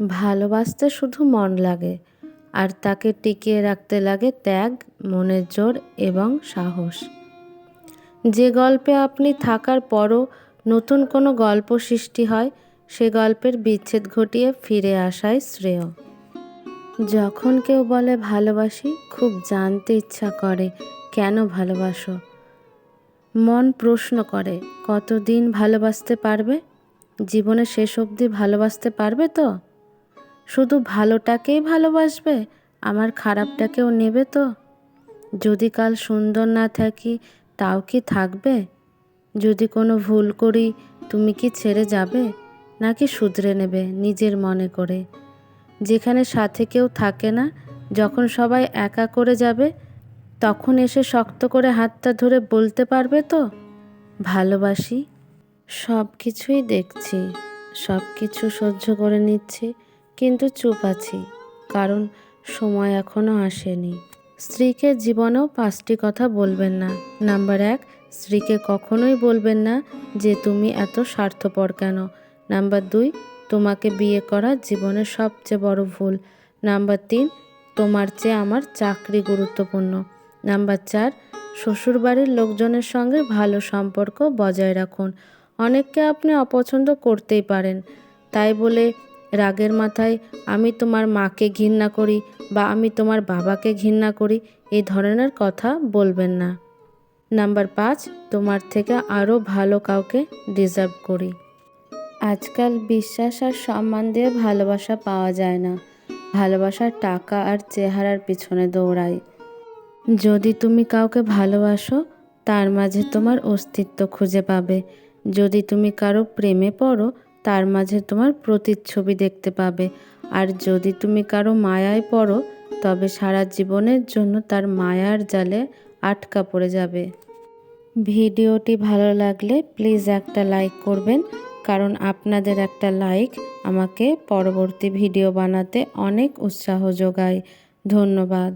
ভালোবাসতে শুধু মন লাগে, আর তাকে টিকিয়ে রাখতে লাগে ত্যাগ, মনের জোর এবং সাহস। যে গল্পে আপনি থাকার পরও নতুন কোনো গল্প সৃষ্টি হয়, সে গল্পের বিচ্ছেদ ঘটিয়ে ফিরে আসাই শ্রেয়। যখন কেউ বলে ভালোবাসি, খুব জানতে ইচ্ছা করে, কেন ভালোবাসো? মন প্রশ্ন করে, কতদিন ভালোবাসতে পারবে? জীবনে শেষ অবধি ভালোবাসতে পারবে তো? শুধু ভালোটাকেই ভালোবাসবে, আমার খারাপটাকেও নেবে তো। যদি কাল সুন্দর না থাকি, তাও কি থাকবে? যদি কোনো ভুল করি, তুমি কি ছেড়ে যাবে? নাকি শুধরে নেবে নিজের মনে করে? যেখানে সাথে কেউ থাকে না, যখন সবাই একা করে যাবে, তখন এসে শক্ত করে হাতটা ধরে বলতে পারবে তো? ভালোবাসি সব কিছুই দেখছি সব কিছু সহ্য করে নিচ্ছি কিন্তু চুপ আছি, কারণ সময় এখনও আসেনি। স্ত্রীকে জীবনেও পাঁচটি কথা বলবেন না। নাম্বার এক, স্ত্রীকে কখনোই বলবেন না যে তুমি এত স্বার্থপর কেন। নাম্বার দুই, তোমাকে বিয়ে করা জীবনের সবচেয়ে বড় ভুল। নাম্বার তিন, তোমার চেয়ে আমার চাকরি গুরুত্বপূর্ণ। নাম্বার চার, শ্বশুরবাড়ির লোকজনের সঙ্গে ভালো সম্পর্ক বজায় রাখুন। অনেককে আপনি অপছন্দ করতেই পারেন। তাই বলে রাগের মাথায়, আমি তোমার মাকে ঘৃণা করি বা আমি তোমার বাবাকে ঘৃণা করি এই ধরনের কথা বলবেন না। নাম্বার পাঁচ, তোমার থেকে আরও ভালো কাউকে ডিজার্ভ করি। আজকাল বিশ্বাস আর সম্মান দিয়ে ভালোবাসা পাওয়া যায় না। ভালোবাসার টাকা আর চেহারার পিছনে দৌড়ায় যদি তুমি কাউকে ভালোবাসো, তার মাঝে তোমার অস্তিত্ব খুঁজে পাবে। যদি তুমি কারও প্রেমে পড়ো তার মাঝে তোমার প্রতিচ্ছবি দেখতে পাবে। আর যদি তুমি কারও মায়ায় পড়ো, তবে সারা জীবনের জন্য তার মায়ার জালে আটকা পড়ে যাবে। ভিডিওটি ভালো লাগলে প্লিজ একটা লাইক করবেন, কারণ আপনাদের একটা লাইক আমাকে পরবর্তী ভিডিও বানাতে অনেক উৎসাহ যোগায়। ধন্যবাদ।